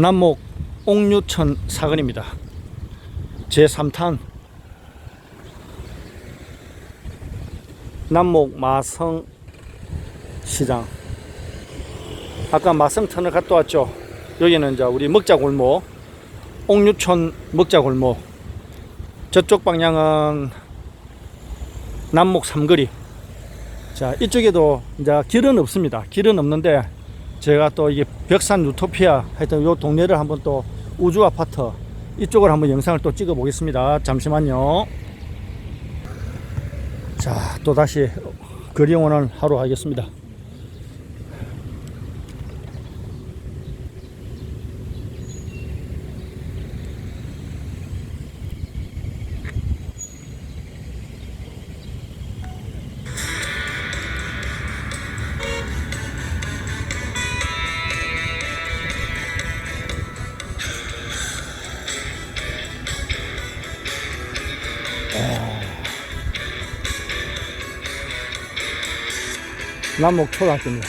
남목 옥류천 사건입니다. 제3탄 남목 마성 시장 아까 마성터널 갔다 왔죠. 여기는 이제 우리 먹자골목 옥류촌 먹자골목 저쪽 방향은 남목 삼거리 자 이쪽에도 이제 길은 없습니다. 길은 없는데 제가 또 이게 벽산 유토피아 하여튼 요 동네를 한번 또 우주 아파트 이쪽을 한번 영상을 또 찍어 보겠습니다. 잠시만요. 자, 또 다시 거리 영원을 하러 가겠습니다. 남목 초등학교입니다.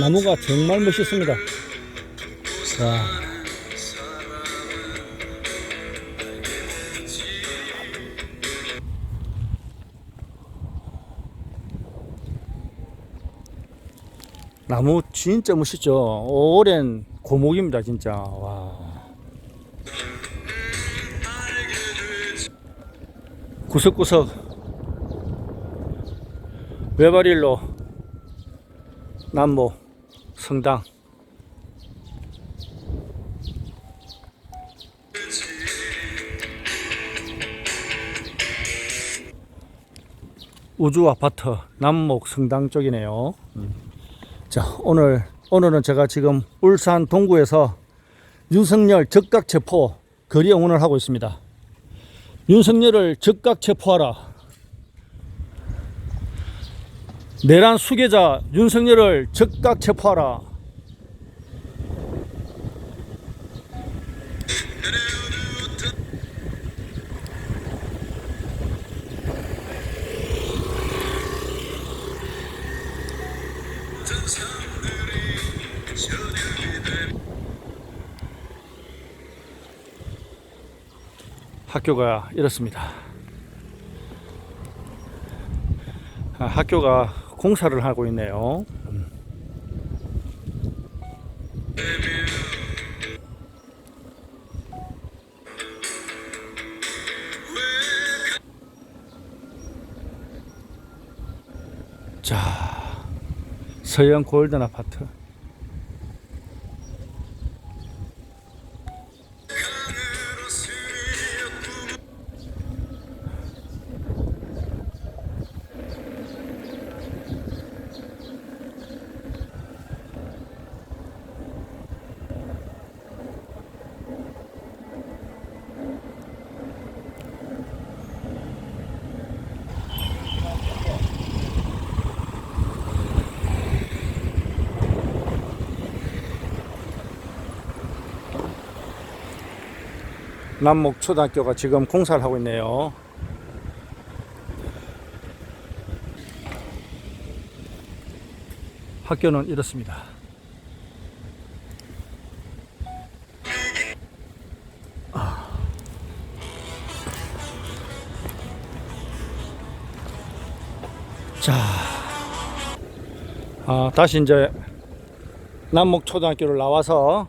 나무가 정말 멋있습니다. 와. 나무 진짜 멋있죠. 오랜 고목입니다, 진짜. 와. 구석구석 외발일로 남모 성당 우주 아파트 남목 성당 쪽이네요. 자, 오늘, 오늘은 제가 지금 울산 동구에서 윤석열 적각 체포 거리 응원을 하고 있습니다. 윤석열을 적각 체포하라. 내란 수계자 윤석열을 적각 체포하라. 학교가 이렇습니다. 아, 학교가 공사를 하고 있네요. 음. 자, 서영 골든 아파트. 남목 초등학교가 지금 공사를 하고 있네요. 학교는 이렇습니다. 아. 자, 아, 다시 이제 남목 초등학교를 나와서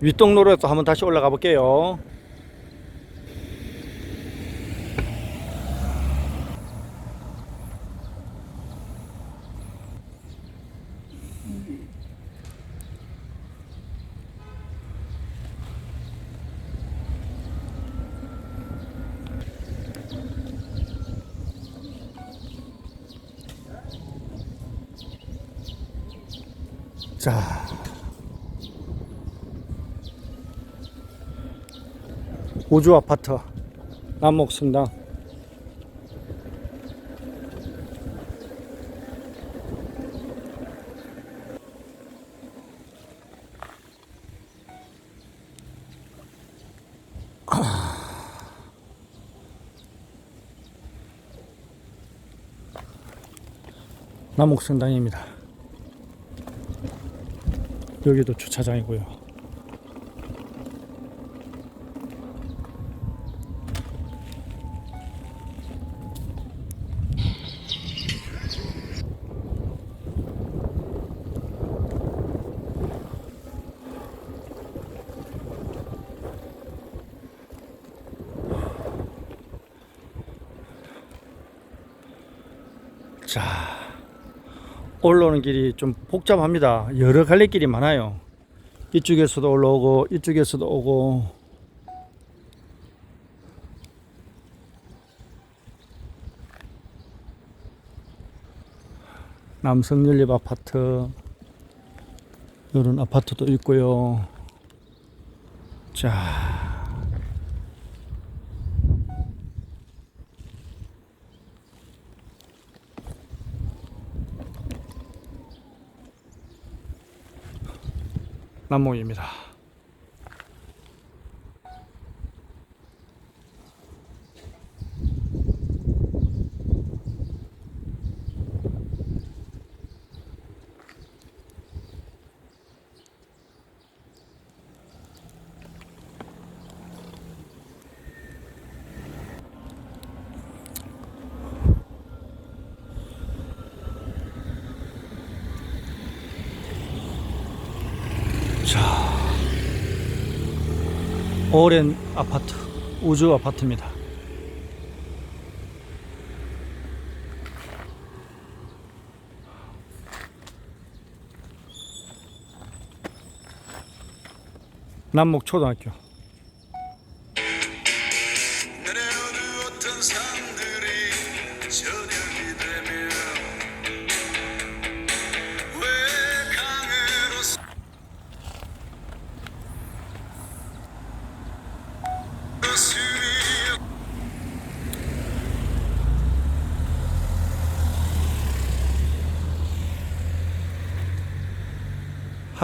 윗동로로 또 한번 다시 올라가 볼게요. 자. 우주 아파트 남목 성당 남목 성당입니다. 여기도 주차장이고요. 자, 올라오는 길이 좀 복잡합니다. 여러 갈래 길이 많아요. 이쪽에서도 올라오고, 이쪽에서도 오고. 남성연립 아파트. 이런 아파트도 있고요. 자. 남목입니다. 오랜 아파트, 우주 아파트입니다. 남목 초등학교.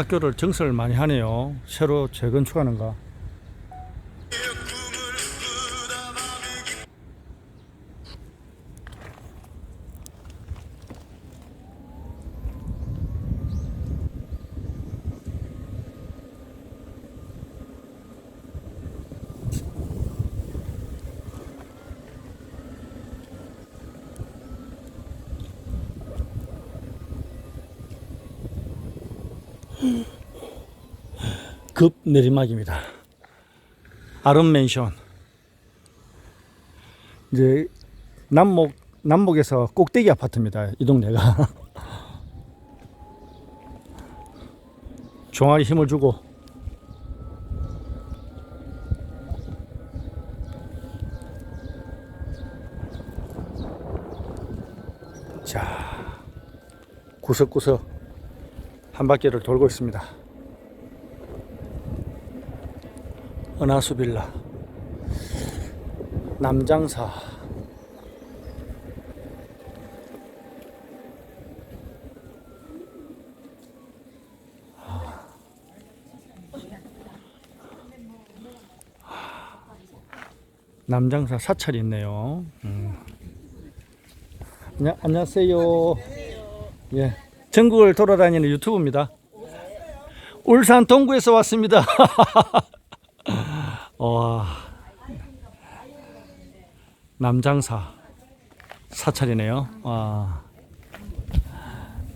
학교를 증설을 많이 하네요. 새로 재건축하는가. 급 내리막입니다. 아름 맨션. 이제 남목 남목에서 꼭대기 아파트입니다. 이 동네가. 종아리 힘을 주고 자 구석구석 한 바퀴를 돌고 있습니다. 은하수 빌라 남장사 남장사 사찰이 있네요. 음. 안녕, 안녕하세요. 예, 전국을 돌아다니는 유튜브입니다. 울산 동구에서 왔습니다. 와 남장사 사찰이네요. 와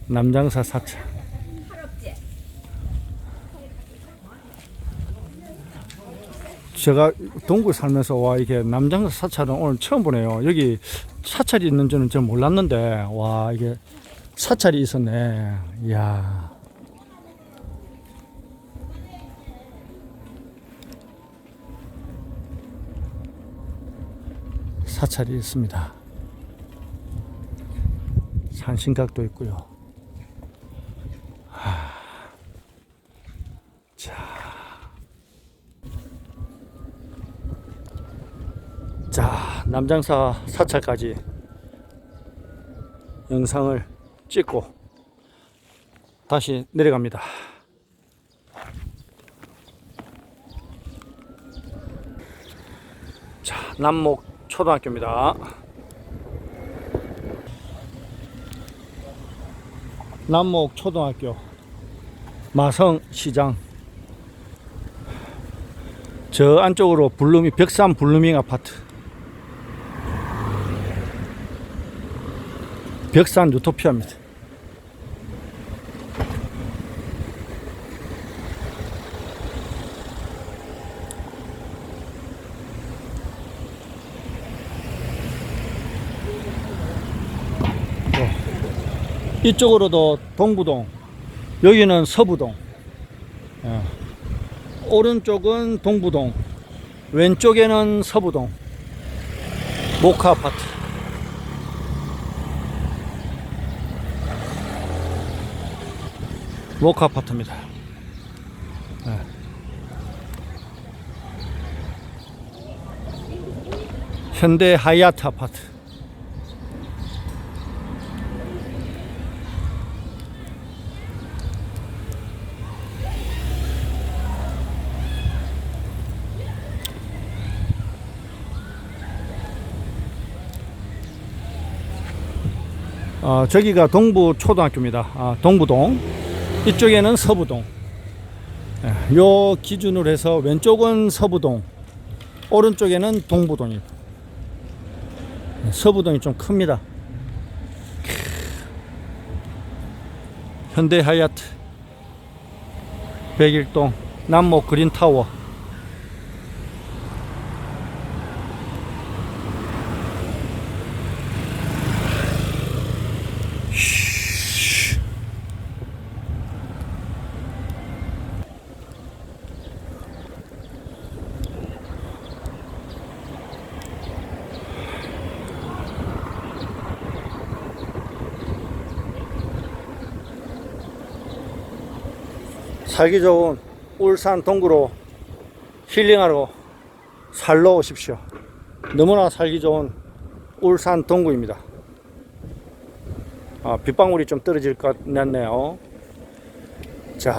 남장사 사찰. 제가 동구에 살면서 와 이게 남장사 사찰은 오늘 처음 보네요. 여기 사찰이 있는 줄은 전 몰랐는데 와 이게 사찰이 있었네. 이야. 사찰이 있습니다. 산신각도 있고요. 하... 자, 자 남장사 사찰까지 영상을 찍고 다시 내려갑니다. 자, 남목 초등학교입니다. 남목 초등학교 마성 시장 저 안쪽으로 블루밍 벽산 블루밍 아파트 벽산 유토피아입니다. 이쪽으로도 동부동, 여기는 서부동. 예. 오른쪽은 동부동, 왼쪽에는 서부동. 모카 아파트. 모카 아파트입니다. 예. 현대 하이아트 아파트. 어, 저기가 동부 초등학교입니다. 아, 동부동. 이쪽에는 서부동. 예, 요 기준으로 해서 왼쪽은 서부동, 오른쪽에는 동부동입니다. 예, 서부동이 좀 큽니다. 크. 현대 하얏트, 백일동, 남목 그린타워. 살기 좋은 울산 동구로 힐링하러 살러 오십시오. 너무나 살기 좋은 울산 동구입니다. 아, 빗방울이 좀 떨어질 것 같네요. 자,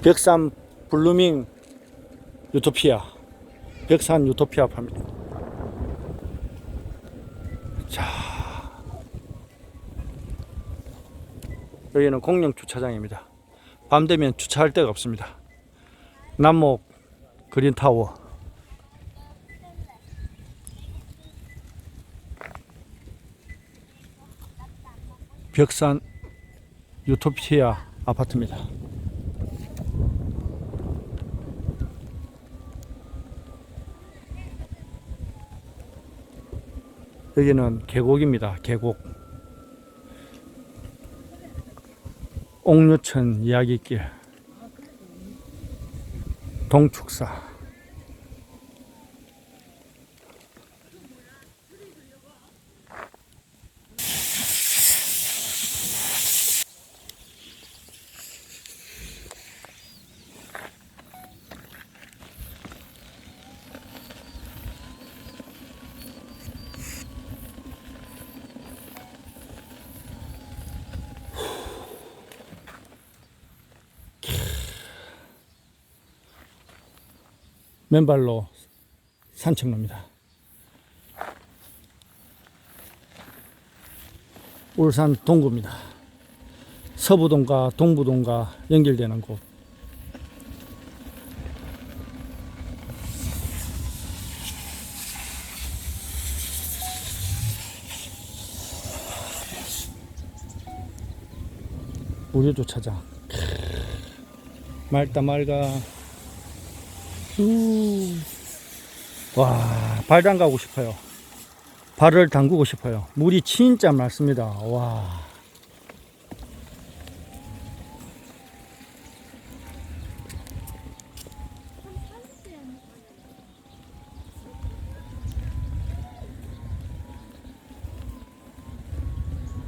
벽산 블루밍 유토피아, 벽산 유토피아 팝니다. 자, 여기는 공영 주차장입니다. 밤 되면 주차할 데가 없습니다. 남목 그린타워. 벽산 유토피아 아파트입니다. 여기는 계곡입니다. 계곡. 옥류천 이야기길 동축사 맨발로 산책로입니다. 울산 동구입니다. 서부동과 동부동과 연결되는 곳. 무료 주차장. 맑다 맑아. 우. 와, 발 담가고 싶어요. 발을 담그고 싶어요. 물이 진짜 맑습니다. 와.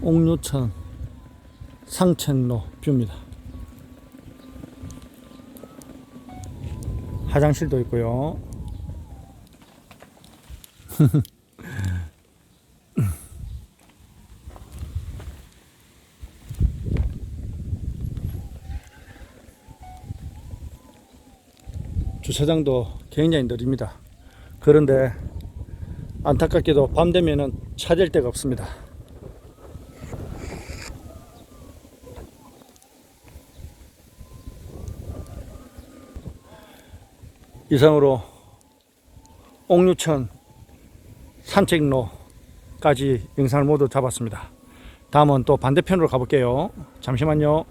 옥류천 상천로 뷰입니다. 화장실도 있고요. 주차장도 굉장히 느립니다. 그런데 안타깝게도 밤 되면은 찾을 데가 없습니다. 이상으로 옥류천 산책로까지 영상을 모두 잡았습니다. 다음은 또 반대편으로 가볼게요. 잠시만요.